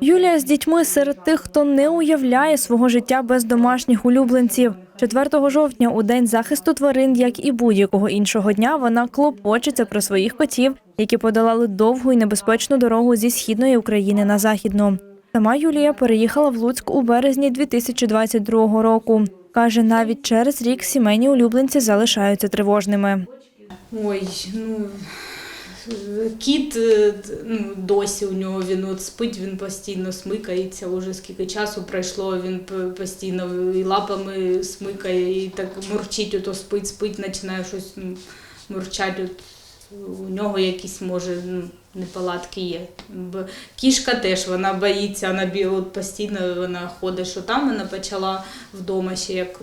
Юлія з дітьми серед тих, хто не уявляє свого життя без домашніх улюбленців. 4 жовтня, у день захисту тварин, як і будь-якого іншого дня, вона клопочеться про своїх котів, які подолали довгу і небезпечну дорогу зі східної України на західну. Сама Юлія переїхала в Луцьк у березні 2022 року. Каже, навіть через рік сімейні улюбленці залишаються тривожними. Ой, ну кіт е, ну, досі у нього він от спить, він постійно смикається. Уже скільки часу пройшло, він постійно і лапами смикає, і так мурчить, ото спить, спить, починає щось ну, мурчати. От у нього якісь може ну, неполадки є. Кішка теж вона боїться, вона бі- постійно вона ходить, що там вона почала вдома ще як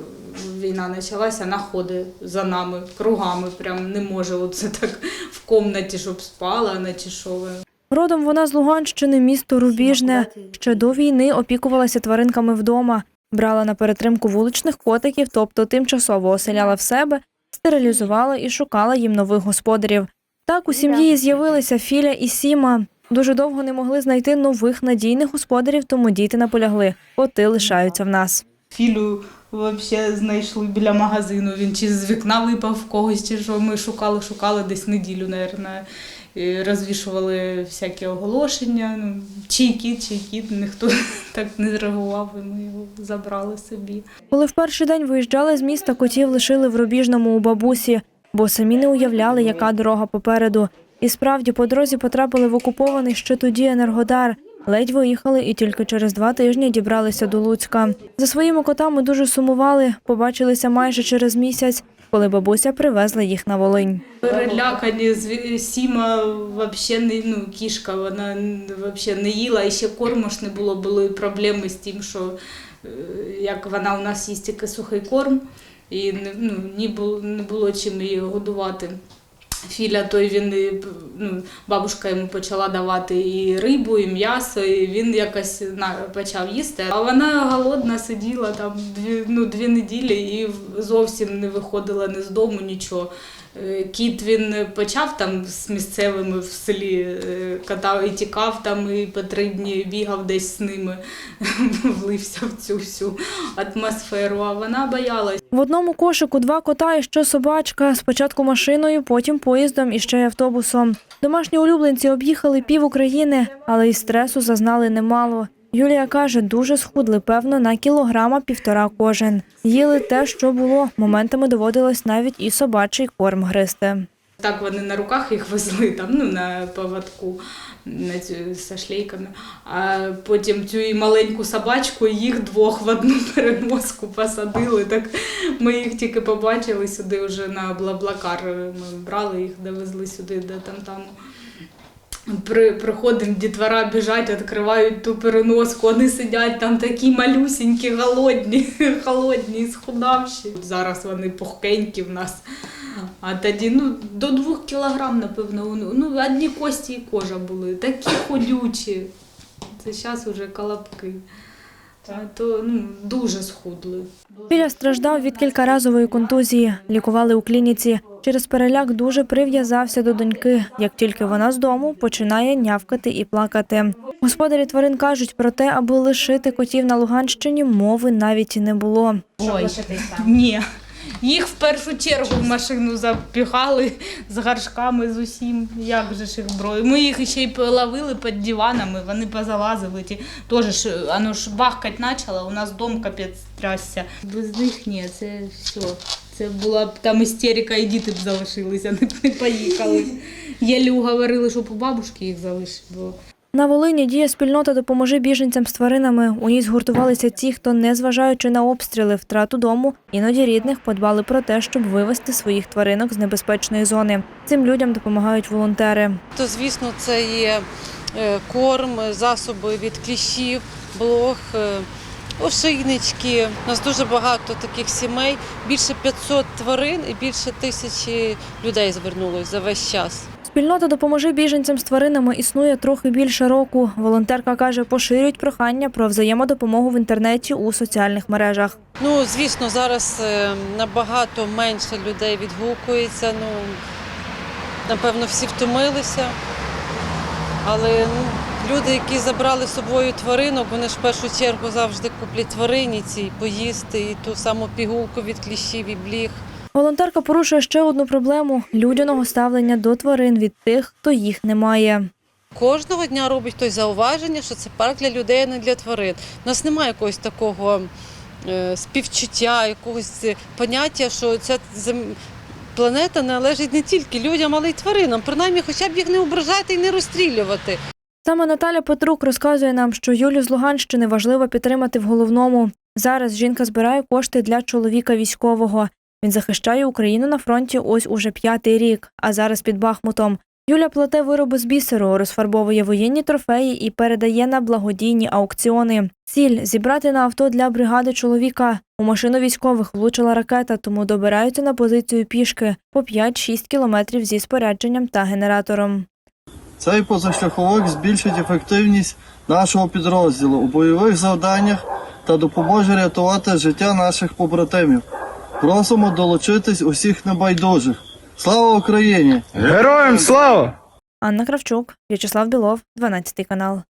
війна почалася, вона ходить за нами кругами, прям не може оце так в комнаті, щоб спала, наче що. Родом вона з Луганщини, місто Рубіжне. Ще до війни опікувалася тваринками вдома, брала на перетримку вуличних котиків, тобто тимчасово оселяла в себе, стерилізувала і шукала їм нових господарів. Так у сім'ї з'явилися Філя і Сіма. Дуже довго не могли знайти нових надійних господарів, тому діти наполягли. Коти лишаються в нас. Філю взагалі знайшли біля магазину. Він чи з вікна випав в когось, чи що ми шукали, шукали десь неділю, мабуть. І розвішували всякі оголошення. Ну, чий кіт, чий кіт, ніхто так не реагував, і ми його забрали собі. Коли в перший день виїжджали з міста, котів лишили в Рубіжному у бабусі, бо самі не уявляли, яка дорога попереду. І справді по дорозі потрапили в окупований ще тоді Енергодар. Ледь виїхали і тільки через два тижні дібралися до Луцька. За своїми котами дуже сумували, побачилися майже через місяць, коли бабуся привезла їх на Волинь. Перелякані, Сіма взагалі не ну, кішка, вона взагалі не їла, і ще корму ж не було, були проблеми з тим, що е, як вона у нас їсть тільки сухий корм, і не- ну, ні було, не було чим її годувати. Філя, той він ну, бабушка йому почала давати і рибу, і м'ясо, і він якось почав їсти. А вона голодна сиділа там дві, ну, дві неділі і зовсім не виходила ні з дому, нічого. Е, Кіт він почав там з місцевими в селі е, катав і тікав там, і по три дні бігав десь з ними, влився в цю всю атмосферу, а вона боялась. В одному кошику два кота і ще собачка. Спочатку машиною, потім поїздом і ще й автобусом. Домашні улюбленці об'їхали пів України, але й стресу зазнали немало. Юлія каже, дуже схудли, певно, на кілограма півтора кожен. Їли те, що було. Моментами доводилось навіть і собачий корм гризти. Так вони на руках їх везли там, ну, на поводку на цю, зі шлейками. А потім цю і маленьку собачку, їх двох в одну переноску посадили. Так ми їх тільки побачили сюди вже на Блаблакар. Ми брали їх, довезли сюди до там-таму. При, приходимо, дітвора біжать, відкривають ту переноску, вони сидять там такі малюсінькі, голодні, холодні, схудавші. Зараз вони пухкенькі в нас. А тоді ну, до двох кілограм, напевно, ну, ну, одні кості і кожа були, такі ходючі. Це зараз вже колобки. То ну, дуже схудли. Філя страждав від кількаразової контузії. Лікували у клініці. Через переляк дуже прив'язався до доньки. Як тільки вона з дому, починає нявкати і плакати. Господарі тварин кажуть про те, аби лишити котів на Луганщині, мови навіть і не було. Ой, ні. Їх в першу чергу в машину запіхали з горшками, з усім. Як же ж їх брою? Ми їх ще й половили під диванами, вони позалазили. Ті. Тоже ж, воно ж бахкать почало, у нас дом капець трясся. Без них ні, це все. Це була б там істерика, і діти б залишилися, не, поїхали. Єлі уговорили, щоб у бабушки їх залишити. На Волині діє спільнота «Допоможи біженцям з тваринами». У ній згуртувалися ті, хто, незважаючи на обстріли, втрату дому, іноді рідних, подбали про те, щоб вивезти своїх тваринок з небезпечної зони. Цим людям допомагають волонтери. То, звісно, це є е, корм, засоби від кліщів, блох, е, ошейнички. У нас дуже багато таких сімей. Більше 500 тварин і більше тисячі людей звернулось за весь час. Спільнота «Допоможи біженцям з тваринами» існує трохи більше року. Волонтерка каже, поширюють прохання про взаємодопомогу в інтернеті у соціальних мережах. Ну, звісно, зараз е, набагато менше людей відгукується. Ну, напевно, всі втомилися. Але ну, Люди, які забрали з собою тваринок, вони ж в першу чергу завжди куплять тварині ці поїсти, і ту саму пігулку від кліщів і бліг. Волонтерка порушує ще одну проблему людяного ставлення до тварин від тих, хто їх не має. Кожного дня робить хтось зауваження, що це парк для людей, а не для тварин. У нас немає якогось такого е, співчуття, якогось е, поняття, що ця планета належить не тільки людям, але й тваринам. Принаймні, хоча б їх не ображати і не розстрілювати. Саме Наталя Петрук розказує нам, що Юлю з Луганщини важливо підтримати в головному. Зараз жінка збирає кошти для чоловіка військового. Він захищає Україну на фронті ось уже п'ятий рік, а зараз під Бахмутом. Юля плете вироби з бісеру, розфарбовує воєнні трофеї і передає на благодійні аукціони. Ціль зібрати на авто для бригади чоловіка. У машину військових влучила ракета, тому добираються на позицію пішки по 5-6 кілометрів зі спорядженням та генератором. Цей позашляховик збільшить ефективність нашого підрозділу у бойових завданнях та допоможе рятувати життя наших побратимів. Просимо долучитись усіх небайдужих. Слава Україні! Героям слава! Анна Кравчук, В'ячеслав Білов, 12 канал.